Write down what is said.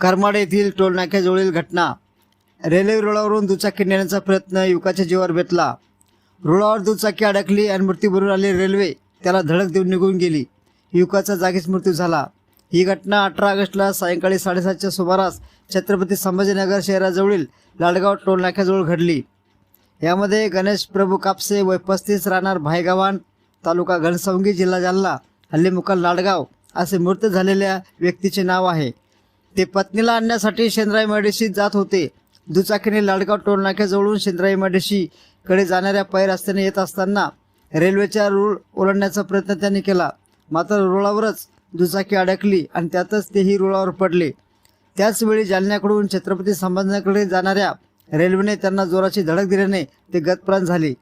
करमाड येथील टोलनाक्याजवळील घटना. रेल्वे रुळावरून दुचाकी नेण्याचा प्रयत्न युवकाच्या जीवावर बेतला. रुळावर दुचाकी अडकली आणि मृत्यूबरोबर आली रेल्वे त्याला धडक देऊन निघून गेली. युवकाचा जागीच मृत्यू झाला. ही घटना अठरा ऑगस्टला सायंकाळी साडेसातच्या सुमारास छत्रपती संभाजीनगर शहराजवळील लाडगाव टोलनाक्याजवळ घडली. यामध्ये गणेश प्रभू कापसे वय पस्तीस राहणार भायगावान तालुका घनसावंगी जिल्हा जालना हल्लीमुकाल लाडगाव असे मृत झालेल्या व्यक्तीचे नाव आहे. ते पत्नीला आणण्यासाठी शेंद्राई मेडेशी जात होते. दुचाकीने लाडगाव टोलनाक्याजवळून शेंद्राई मडेशी कडे जाणाऱ्या पाय रस्त्याने येत असताना रेल्वेच्या रूळ ओलांडण्याचा प्रयत्न त्यांनी केला. मात्र रुळावरच दुचाकी अडकली आणि त्यातच तेही रुळावर पडले. त्याचवेळी जालन्याकडून छत्रपती संभाजीनगरकडे जाणाऱ्या रेल्वेने त्यांना जोराची धडक दिल्याने ते गतप्राण झाले.